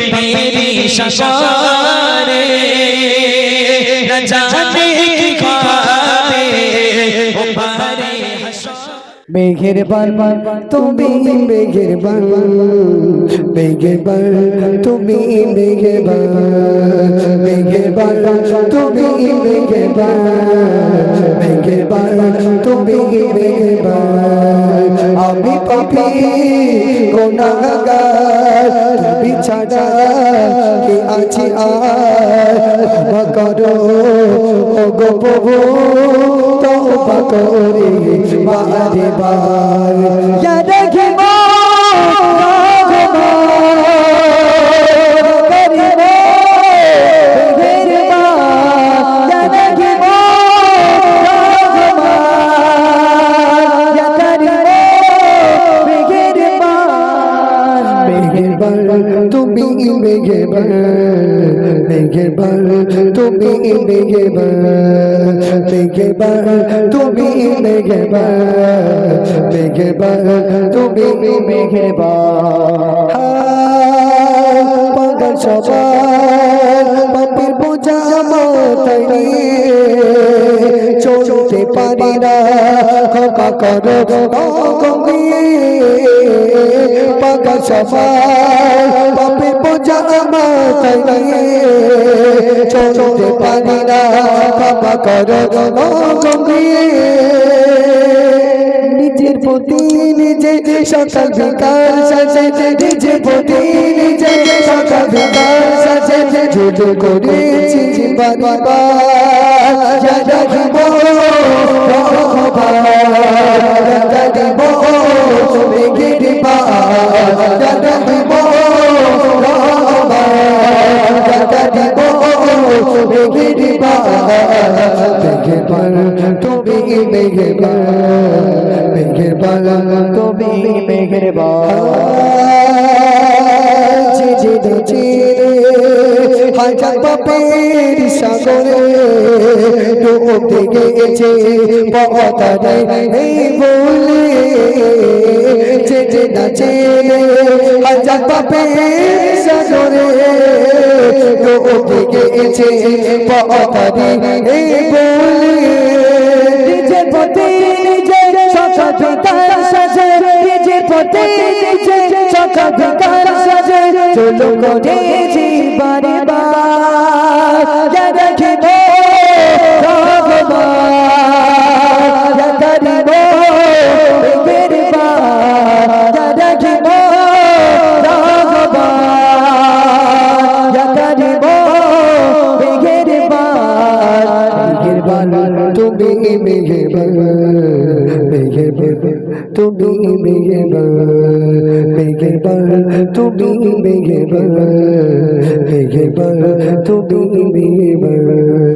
বার Mary শশারে न जाने की खाते ओ पारे हशर মেঘের বান তুমি মেঘের বান মেঘের বান তুমি মেঘের বান মেঘের বান তুমি মেঘের বান মেঘের বান তুমি মেঘের বান আমি পাপি গোনাগার তুমি ছাড়া কে আছি আর? ক্ষমা করো ও গো প্রভু, তওবা করে, বারে বার। তুমি মেঘেবার মেঘেবার তুমি মেঘেবার মেঘেবার তুমি মেঘেবার মেঘেবার তুমি মেঘেবার পাগল সবার পাপের বোঝা মাথায় নিয়ে চলতে পারি না ক্ষমা করো পাগল সবার পাপের বোঝা মাথায় চলতে পারি না ক্ষমা করো গঙ্গে নিজের প্রতি নিজে সকাল বিকাল সাজে নিজের প্রতি নিজে সকাল বিকাল সাজে ঝুটো করেছি বাবা তুমি মেঘের পা মেঘের বালা তুমি মেঘের চিরে চিরে হাজার পাপের সাগরে ডুবতে গেছে পতারে এই বলে। চেটে না চেনে হাজার পাপের সাগরে ডুবতে গেছে পতারে এই বলে। পথে নিজে সকাল বিকাল সাজে চলো করে জীবনে বার বার দেখিব তুমি মেঘের বাল তুমি মেঘের বাল মেঘের বাল তুমি মেঘের বাল মেঘের বাল তুমি মেঘের বাল